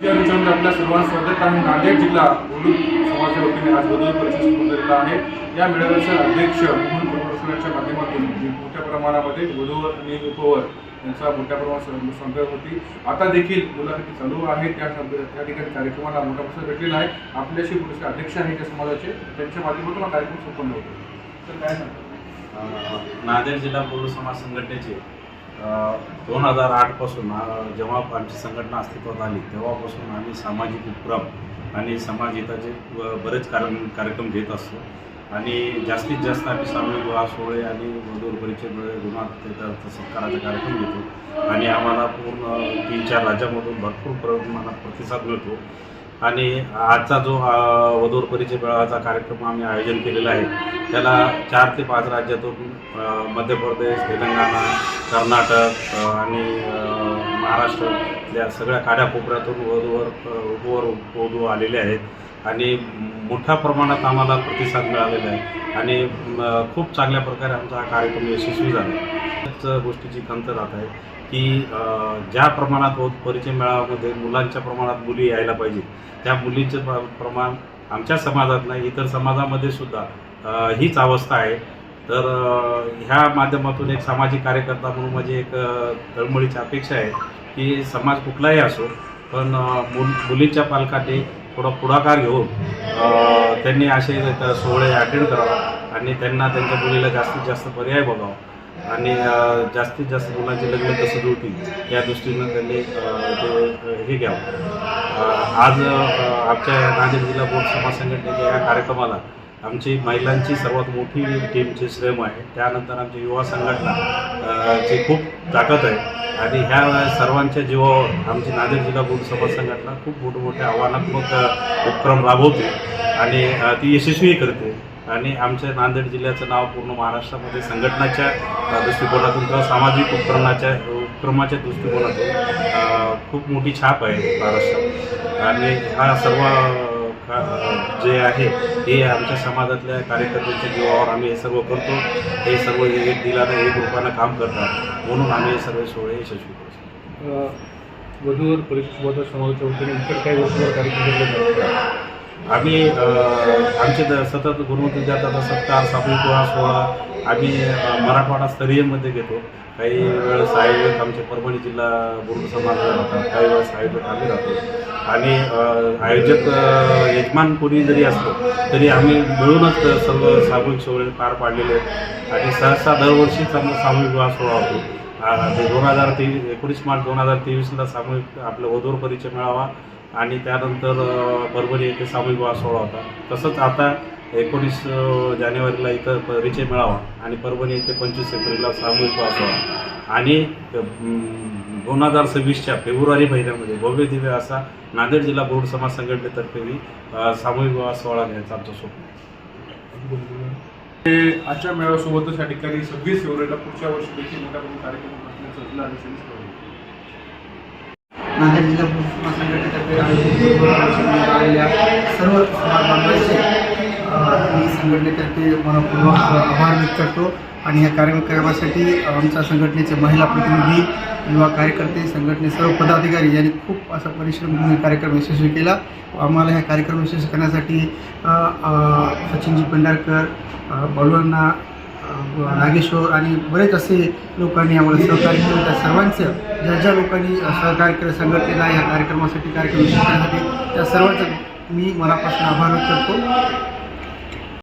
आपल्या सर्वांना स्वागत आहे. नांदेड जिल्हा वडूद समाजाच्या वतीने आज बदल परिषद सुरू झालेला आहे. या मेळाव्याचे अध्यक्ष मोहन प्रदर्शनाच्या माध्यमातून मोठ्या प्रमाणामध्ये वधूवर आणि उपवर यांचा मोठ्या प्रमाणात संपर्क होती. आता देखील मुलाखती चालू आहे त्या त्या ठिकाणी कार्यक्रमाला मोठा प्रसाद भेटलेला आहे. आपल्याशी पुढचे अध्यक्ष आहे त्या समाजाचे. त्यांच्या माध्यमातून हा कार्यक्रम संपन्न होतो. तर काय सांगतो? नांदेड जिल्हा बोलू समाज संघटनेचे दोन हजार आठपासून जेव्हा आमची संघटना अस्तित्वात आली तेव्हापासून आम्ही सामाजिक उपक्रम आणि समाज हिताचे बरेच कार्य कार्यक्रम घेत असतो. आणि जास्तीत जास्त आम्ही सामूहिक विवाह सोहळे आणि वधूवर परिचय गुणात सत्काराचा कार्यक्रम घेतो. आणि आम्हाला पूर्ण तीन चार राज्यामधून भरपूर प्रमाणात प्रतिसाद मिळतो. आणि आजचा जो वधूर परिचय मेळाव्याचा कार्यक्रम आम्ही आयोजन केलेला आहे त्याला चार ते पाच राज्यातून मध्य प्रदेश तेलंगणा कर्नाटक आणि महाराष्ट्रातल्या महाराष्ट्र या सगळ्या काड्याकोपऱ्यातून वधूवर अ, वधू आलेले आहेत. आणि मोठ्या प्रमाणात आम्हाला प्रतिसाद मिळालेला आहे. आणि खूप चांगल्या प्रकारे आमचा हा कार्यक्रम यशस्वी झाला. त्याच गोष्टीची कमतरता आहे की ज्या प्रमाणात होत परिचय मेळाव्यामध्ये मुलांच्या प्रमाणात मुली यायला पाहिजे त्या मुलींचं प्र प्रमाण आमच्या समाजात नाही इतर समाजामध्ये सुद्धा हीच अवस्था आहे. तर ह्या माध्यमातून एक सामाजिक कार्यकर्ता म्हणून माझी एक तळमळीची अपेक्षा आहे की समाज कुठलाही असो पण मुल मुलींच्या पालकांनी थोडा पुढाकार घेऊन त्यांनी असे सोहळे अटेंड करावा आणि त्यांना त्यांच्या मुलीला जास्तीत जास्त पर्याय बघावा आणि जास्तीत जास्त मुलांचे लग्न कसं जुळतील या दृष्टीनं त्यांनी हे घ्यावं. आज आमच्या नांदेड जिल्हा बोर्ड समाज संघटनेच्या या कार्यक्रमाला आमची महिलांची सर्वात मोठी टीमचे श्रेम आहे. त्यानंतर आमची युवा संघटना ची खूप ताकद आहे. आणि ह्या सर्वांच्या जीवावर आमची नांदेड जिल्हा बोर्ड समाज संघटना खूप मोठे मोठे आव्हानात्मक उपक्रम राबवते आणि ती यशस्वी करते. आणि आमच्या नांदेड जिल्ह्याचं नाव पूर्ण महाराष्ट्रामध्ये संघटनाच्या दृष्टिकोनातून किंवा सामाजिक उपक्रमाच्या उपक्रमाच्या दृष्टिकोनातून खूप मोठी छाप आहे महाराष्ट्रात. आणि हा सर्व जे आहे हे आमच्या समाजातल्या कार्यकर्त्यांच्या जीवावर आम्ही हे सर्व करतो. हे सर्व एक दिलानं एक रूपानं काम करतात. म्हणून आम्ही हे सर्व सोहळे यशस्वी करतो वधूवर परिषद समाजाच्या वतीने इतर काही वस्तूवर कार्यक्रम आम्ही आमचे द- सतत गुरुमती विद्यार्थ्याचा सत्कार सामूहिक विवाह सोहळा आम्ही मराठवाडा स्तरीयमध्ये घेतो. काही वेळेस आयोजक आमचे परभणी जिल्हा बोर्ड समाजाला राहतात काही वेळेस आयोजक आम्ही राहतो. आणि आयोजक अ, यजमान कोणी जरी असलो तरी आम्ही मिळूनच सर्व सामूहिक सोहळे पार पाडलेले आहेत. आणि सहसा दरवर्षीच आमचा सामूहिक विवाह सोहळा होतो. ते दोन हजार तेवीस एकोणीस मार्च दोन हजार तेवीसला सामूहिक आपलं वधूवर परिचय मिळावा आणि त्यानंतर परभणी येथे सामूहिक विवाह सोहळा होता. तसंच आता एकोणीस जानेवारीला इथं परिचय मिळावा आणि परभणी येथे पंचवीस एप्रिलला सामूहिक विवाह सोहळा. आणि दोन हजार सव्वीसच्या फेब्रुवारी महिन्यामध्ये भव्य दिव्य असा नांदेड जिल्हा बोर्ड समाज संघटनेतर्फे सामूहिक विवाह सोहळा घ्यायचा आमचं स्वप्न. ते आजच्या मेळाव्यासोबतच या ठिकाणी सव्वीस फेब्रुवारीला पुढच्या वर्षी देखील मोठ्या कार्यक्रम नांदेड जिल्हा पुरुष समाज संघटनेतर्फे आयोजित आलेल्या सर्व बांधवांचे मी संघटनेतर्फे मनपूर्वक आभार व्यक्त करतो. आणि या कार्यक्रमासाठी आमच्या संघटनेचे महिला प्रतिनिधी युवा कार्यकर्ते संघटने सर्व पदाधिकारी यांनी खूप असा परिश्रम घेऊन कार्यक्रम यशस्वी केला. आम्हाला ह्या कार्यक्रम यशस्वी करण्यासाठी सचिनजी पेंढारकर अ, नागेश्वर आणि बरेच असे लोकांनी आम्हाला सहकार्य केलं. त्या सर्वांचं ज्या ज्या लोकांनी सहकार्य केलं संघटनेला या कार्यक्रमासाठी कार्यक्रम त्या सर्वांचं मी मनापासून आभार व्यक्त करतो.